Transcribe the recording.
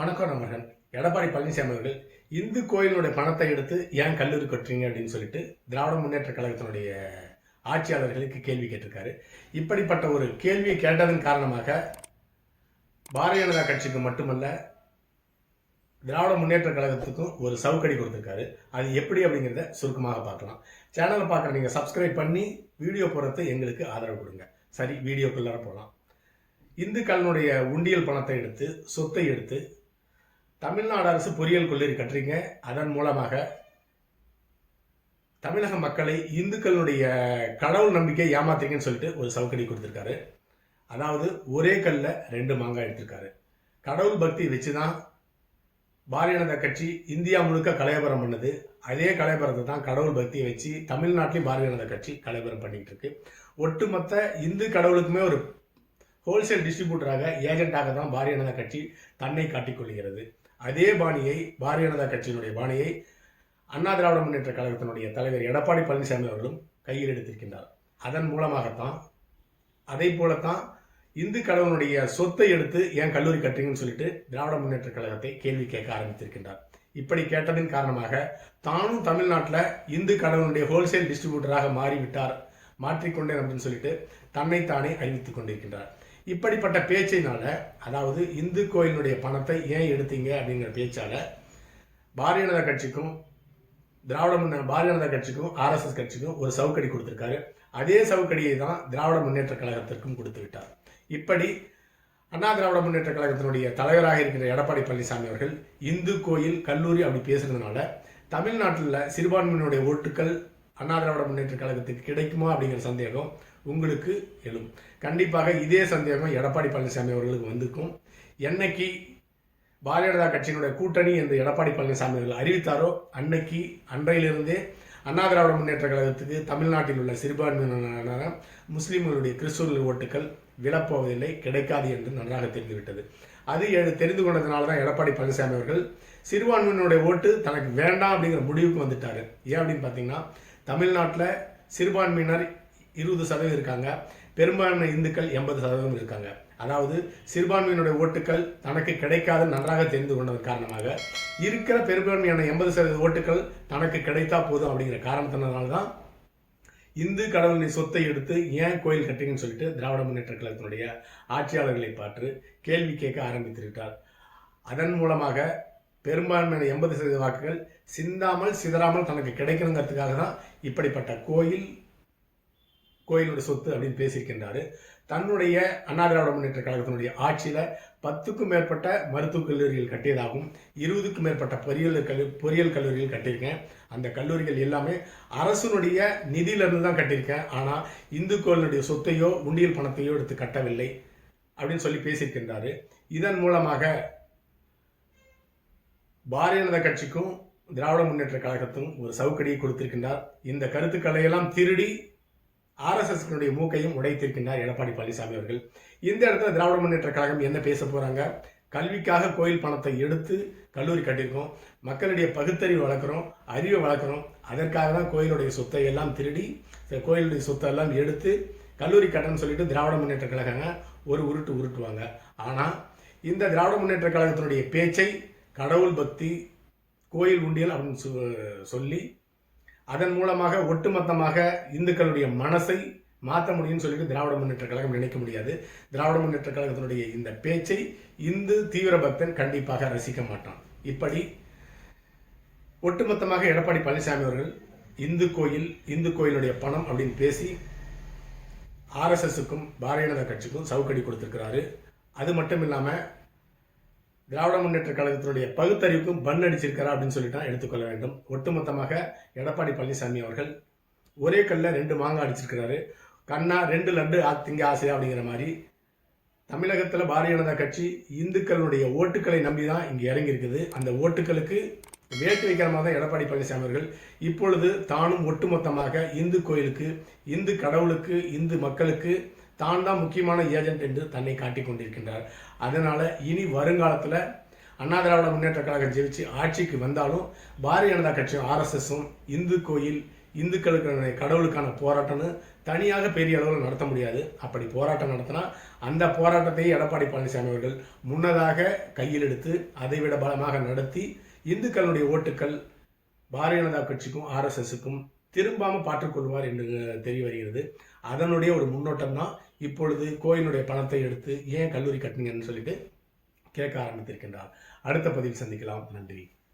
வணக்கம் நண்பர்கள் எடப்பாடி பழனிசாமி அவர்கள் இந்து கோயிலுடைய பணத்தை எடுத்து ஏன் கல்லூரி கட்டுறீங்க அப்படின்னு சொல்லிட்டு திராவிட முன்னேற்ற கழகத்தினுடைய ஆட்சியாளர்களுக்கு கேள்வி கேட்டிருக்காரு. இப்படிப்பட்ட ஒரு கேள்வியை கேட்டதன் காரணமாக பாரதிய ஜனதா கட்சிக்கு மட்டுமல்ல திராவிட முன்னேற்ற கழகத்துக்கும் ஒரு சவுக்கடி கொடுத்துருக்காரு. அது எப்படி அப்படிங்கிறத சுருக்கமாக பார்க்கலாம். சேனலை பார்க்குற நீங்கள் சப்ஸ்கிரைப் பண்ணி வீடியோ போடுறது எங்களுக்கு ஆதரவு கொடுங்க. சரி வீடியோக்குள்ளார போகலாம் இந்துக்களினுடைய உண்டியல் பணத்தை எடுத்து சொத்தை எடுத்து தமிழ்நாடு அரசு பொறியியல் கல்லூரி கட்டுறீங்க அதன் மூலமாக தமிழக மக்களை இந்துக்களுடைய கடவுள் நம்பிக்கை ஏமாத்துறீங்கன்னு சொல்லிட்டு ஒரு சவுக்கடி கொடுத்துருக்காரு. அதாவது ஒரே கல்ல ரெண்டு மாங்காய் எடுத்திருக்காரு. கடவுள் பக்தி வச்சு தான் பாரதிய ஜனதா கட்சி இந்தியா முழுக்க கலையபரம் பண்ணுது. அதே கலையபரத்தை தான் கடவுள் பக்தியை வச்சு தமிழ்நாட்டிலையும் பாரதிய ஜனதா கட்சி கலையபரம் பண்ணிட்டு இருக்கு. ஒட்டுமொத்த இந்து கடவுளுக்குமே ஒரு ஹோல்சேல் டிஸ்ட்ரிபியூட்டராக ஏஜென்ட்டாக தான் பாரதிய ஜனதா கட்சி தன்னை காட்டிக்கொள்கிறது. அதே பாணியை பாரதிய ஜனதா கட்சியினுடைய பாணியை அண்ணா திராவிட முன்னேற்ற கழகத்தினுடைய தலைவர் எடப்பாடி பழனிசாமி அவர்களும் கையில் எடுத்திருக்கின்றார். அதன் மூலமாகத்தான் அதே போலத்தான் இந்து கழகனுடைய சொத்தை எடுத்து ஏன் கல்லூரி கட்டுறீங்கன்னு சொல்லிட்டு திராவிட முன்னேற்ற கழகத்தை கேள்வி கேட்க ஆரம்பித்திருக்கின்றார். இப்படி கேட்டதின் காரணமாக தானும் தமிழ்நாட்டில் இந்து கடவுளுடைய ஹோல்சேல் டிஸ்ட்ரிபியூட்டராக மாறிவிட்டார் மாற்றிக்கொண்டேன் அப்படின்னு சொல்லிட்டு தன்னைத்தானே அறிவித்துக் கொண்டிருக்கின்றார். இப்படிப்பட்ட பேச்சினால அதாவது இந்து கோயிலுடைய பணத்தை ஏன் எடுத்தீங்க அப்படிங்கிற பேச்சால் பாரதிய ஜனதா கட்சிக்கும் திராவிட முன்ன பாரதிய ஜனதா கட்சிக்கும் ஆர்எஸ்எஸ் கட்சிக்கும் ஒரு சவுக்கடி கொடுத்துருக்காரு. அதே சவுக்கடியை தான் திராவிட முன்னேற்ற கழகத்திற்கும் கொடுத்து விட்டார். இப்படி அண்ணா திராவிட முன்னேற்ற கழகத்தினுடைய தலைவராக இருக்கிற எடப்பாடி பழனிசாமி அவர்கள் இந்து கோயில் கல்லூரி அப்படி பேசுறதுனால தமிழ்நாட்டில் சிறுபான்மையினுடைய ஓட்டுக்கள் அண்ணா திராவிட முன்னேற்ற கழகத்துக்கு கிடைக்குமா அப்படிங்கிற சந்தேகம் உங்களுக்கு எழும். கண்டிப்பாக இதே சந்தேகம் எடப்பாடி பழனிசாமி அவர்களுக்கு வந்திருக்கும். என்னைக்கு பாரதிய ஜனதா கட்சியினுடைய கூட்டணி என்று எடப்பாடி பழனிசாமி அவர்கள் அறிவித்தாரோ அன்னைக்கு அன்றையிலிருந்தே அண்ணா திராவிட முன்னேற்ற கழகத்துக்கு தமிழ்நாட்டில் உள்ள சிறுபான்மையினரான முஸ்லீம்களுடைய கிறிஸ்துவ ஓட்டுகள் விழப்போவதில்லை கிடைக்காது என்று நன்றாக தெரிந்துவிட்டது. அது தெரிந்து கொண்டதுனால தான் எடப்பாடி பழனிசாமி அவர்கள் சிறுபான்மையினுடைய ஓட்டு தனக்கு வேண்டாம் அப்படிங்கிற முடிவுக்கு வந்துட்டாரு. ஏன் அப்படின்னு பார்த்தீங்கன்னா தமிழ்நாட்டில் சிறுபான்மையினர் இருபது சதவீதம் இருக்காங்க பெரும்பான்மை இந்துக்கள் எண்பது சதவீதம் இருக்காங்க. அதாவது சிறுபான்மையினுடைய ஓட்டுகள் தனக்கு கிடைக்காது நன்றாக தெரிந்து கொண்டதன் காரணமாக இருக்கிற பெரும்பான்மையான எண்பது சதவீத ஓட்டுகள் தனக்கு கிடைத்தா போதும் அப்படிங்கிற காரணத்தினால தான் இந்து கடவுளின் சொத்தை எடுத்து ஏன் கோயில் கட்டிங்கன்னு சொல்லிட்டு திராவிட முன்னேற்ற கழகத்தினுடைய ஆட்சியாளர்களை பார்த்து கேள்வி கேட்க ஆரம்பித்திருக்கிறார். அதன் மூலமாக பெரும்பான்மையான எண்பது சதவீத வாக்குகள் சிந்தாமல் சிதறாமல் தனக்கு கிடைக்கணுங்கிறதுக்காக தான் இப்படிப்பட்ட கோயில் கோயிலோட சொத்து அப்படின்னு பேசியிருக்கின்றாரு. தன்னுடைய அண்ணா திராவிட முன்னேற்ற கழகத்தினுடைய ஆட்சியில் பத்துக்கும் மேற்பட்ட மருத்துவக் கல்லூரிகள் கட்டியதாகவும் இருபதுக்கும் மேற்பட்ட பொறியியல் கல்லூ பொறியியல் கல்லூரிகள் கட்டியிருக்கேன். அந்த கல்லூரிகள் எல்லாமே அரசுனுடைய நிதியிலிருந்து தான் கட்டியிருக்கேன். ஆனால் இந்து கோயிலுடைய சொத்தையோ உண்டியல் பணத்தையோ எடுத்து கட்டவில்லை அப்படின்னு சொல்லி பேசியிருக்கின்றாரு. இதன் மூலமாக பாரதிய ஜனதா கட்சிக்கும் திராவிட முன்னேற்ற கழகத்தும் ஒரு சவுக்கடியை கொடுத்திருக்கின்றார். இந்த கருத்துக்களை எல்லாம் திருடி ஆர்எஸ்எஸ்னுடைய மூக்கையும் உடைத்திருக்கின்றார் எடப்பாடி பழனிசாமி அவர்கள். இந்த இடத்துல திராவிட முன்னேற்ற கழகம் என்ன பேச போகிறாங்க கல்விக்காக கோயில் பணத்தை எடுத்து கல்லூரி கட்டியிருக்கோம். மக்களுடைய பகுத்தறிவு வளர்க்குறோம் அறிவை வளர்க்குறோம். அதற்காக தான் கோயிலுடைய சொத்தை எல்லாம் திருடி இந்த கோயிலுடைய சொத்தை எல்லாம் எடுத்து கல்லூரி கட்டணம் சொல்லிட்டு திராவிட முன்னேற்ற கழகங்க ஒரு உருட்டு உருட்டுவாங்க. ஆனால் இந்த திராவிட முன்னேற்ற கழகத்தினுடைய பேச்சை கடவுள் பக்தி கோயில் உண்டியல் அப்படின்னு சொ- சொல்லி அதன் மூலமாக ஒட்டுமொத்தமாக இந்துக்களுடைய மனசை மாற்ற முடியும்னு சொல்லிட்டு திராவிட முன்னேற்ற கழகம் நினைக்க முடியாது. திராவிட முன்னேற்ற கழகத்தினுடைய இந்த பேச்சை இந்து தீவிர பக்தன் கண்டிப்பாக ரசிக்க மாட்டான். இப்படி ஒட்டுமொத்தமாக எடப்பாடி பழனிசாமி அவர்கள் இந்து கோயில் இந்து கோயிலுடைய பணம் அப்படின்னு பேசி ஆர்எஸ்எஸுக்கும் பாரதிய ஜனதா கட்சிக்கும் சவுக்கடி கொடுத்திருக்கிறாரு. அது மட்டும் இல்லாமல் திராவிட முன்னேற்ற கழகத்தினுடைய பகுத்தறிவுக்கும் பன் அடிச்சிருக்கிறா அப்படின்னு சொல்லிட்டு தான் எடுத்துக்கொள்ள வேண்டும். ஒட்டுமொத்தமாக எடப்பாடி பழனிசாமி அவர்கள் ஒரே கல்ல ரெண்டு மாங்காய் அடிச்சிருக்கிறாரு. கண்ணா ரெண்டு லட்டு திங்க ஆசையா அப்படிங்கிற மாதிரி. தமிழகத்தில் பாரதிய ஜனதா கட்சி இந்துக்களுடைய ஓட்டுக்களை நம்பி தான் இங்கே இறங்கியிருக்குது. அந்த ஓட்டுக்களுக்கு வேட்டு வைக்கிற மாதிரி தான் எடப்பாடி பழனிசாமி அவர்கள் இப்பொழுது தானும் ஒட்டுமொத்தமாக இந்து கோயிலுக்கு இந்து கடவுளுக்கு இந்து மக்களுக்கு தான் தான் முக்கியமான ஏஜென்ட் என்று தன்னை காட்டிக் கொண்டிருக்கின்றார். அதனால் இனி வருங்காலத்தில் அண்ணா திராவிட முன்னேற்ற கழகம் ஜெயிச்சு ஆட்சிக்கு வந்தாலும் பாரதிய ஜனதா கட்சியும் ஆர்எஸ்எஸும் இந்து கோயில் இந்துக்களுக்கான கடவுளுக்கான போராட்டம்னு தனியாக பெரிய அளவில் நடத்த முடியாது. அப்படி போராட்டம் நடத்தினா அந்த போராட்டத்தை எடப்பாடி பழனிசாமி அவர்கள் முன்னதாக கையில் எடுத்து அதைவிட பலமாக நடத்தி இந்துக்களுடைய ஓட்டுக்கள் பாரதிய ஜனதா கட்சிக்கும் ஆர்எஸ்எஸுக்கும் திரும்பாமல் பாற்றுக்கொள்வார் என்று தெரிய வருகிறது. அதனுடைய ஒரு முன்னோட்டம் தான் இப்பொழுது கோயிலுடைய பணத்தை எடுத்து ஏன் கல்லூரி கட்டினீங்கன்னு சொல்லிட்டு கேட்க ஆரம்பித்திருக்கின்றார். அடுத்த பதிவில் சந்திக்கலாம். நன்றி.